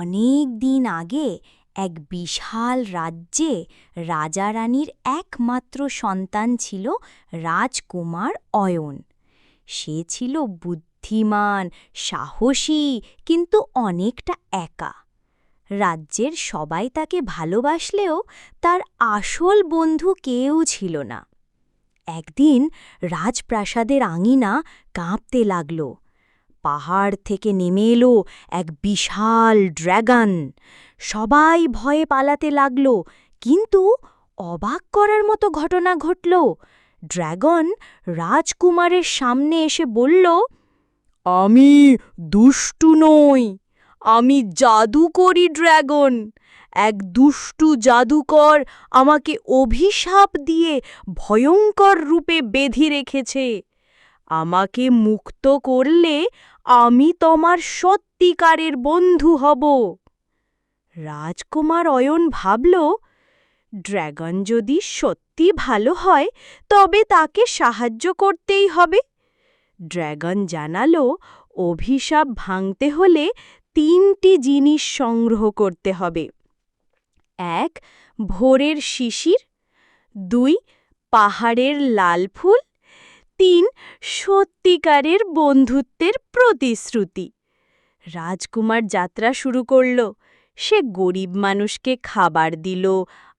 অনেক দিন আগে এক বিশাল রাজ্যে রাজা রানীর একমাত্র সন্তান ছিল রাজকুমার অয়ন। সে ছিল বুদ্ধিমান, সাহসী, কিন্তু অনেকটা একা। রাজ্যের সবাই তাকে ভালোবাসলেও তার আসল বন্ধু কেউ ছিল না। একদিন রাজপ্রাসাদের আঙিনা কাঁপতে লাগল। পাহাড় থেকে নেমে এলো এক বিশাল ড্র্যাগন সবাই ভয়ে পালাতে লাগল, কিন্তু অবাক করার মতো ঘটনা ঘটল। ড্র্যাগন রাজকুমারের সামনে এসে বলল, আমি দুষ্টু নই, আমি জাদুকরি ড্র্যাগন এক দুষ্টু জাদুকর আমাকে অভিশাপ দিয়ে ভয়ঙ্কর রূপে বেঁধে রেখেছে। আমাকে মুক্ত করলে আমি তোমার সত্যিকারের বন্ধু হব। রাজকুমার অয়ন ভাবল ড্র্যাগন যদি সত্যি ভালো হয়, তবে তাকে সাহায্য করতেই হবে। ড্র্যাগন জানালো, অভিশাপ ভাঙতে হলে তিনটি জিনিস সংগ্রহ করতে হবে। এক, ভোরের শিশির। দুই, পাহাড়ের লাল ফুল। তিন সত্যিকারের বন্ধুত্বের প্রতিশ্রুতি। রাজকুমার যাত্রা শুরু করল। সে গরিব মানুষকে খাবার দিল,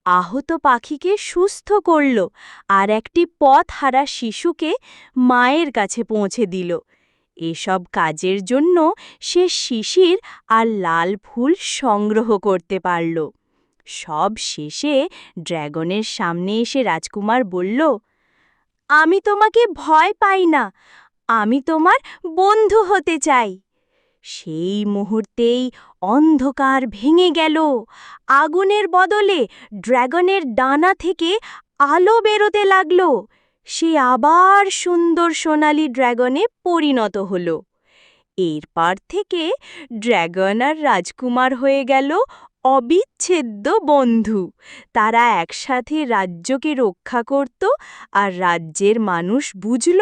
আহত পাখিকে সুস্থ করল আর একটি পথ হারা শিশুকে মায়ের কাছে পৌঁছে দিল। এসব কাজের জন্য সে শিশির আর লাল ফুল সংগ্রহ করতে পারল। সব শেষে ড্র্যাগনের সামনে এসে রাজকুমার বলল আমি তোমাকে ভয় পাই না। আমি তোমার বন্ধু হতে চাই। সেই মুহূর্তেই অন্ধকার ভেঙে গেল। আগুনের বদলে ড্র্যাগনের ডানা থেকে আলো বেরোতে লাগল। সে আবার সুন্দর সোনালি ড্র্যাগনে পরিণত হল। এরপর থেকে ড্র্যাগন আর রাজকুমার হয়ে গেল অবিচ্ছেদ্য বন্ধু। তারা একসাথে রাজ্যকে রক্ষা করত আর রাজ্যের মানুষ বুঝল,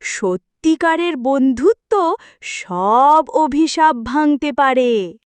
সত্যিকারের বন্ধুত্ব সব অভিশাপ ভাঙতে পারে।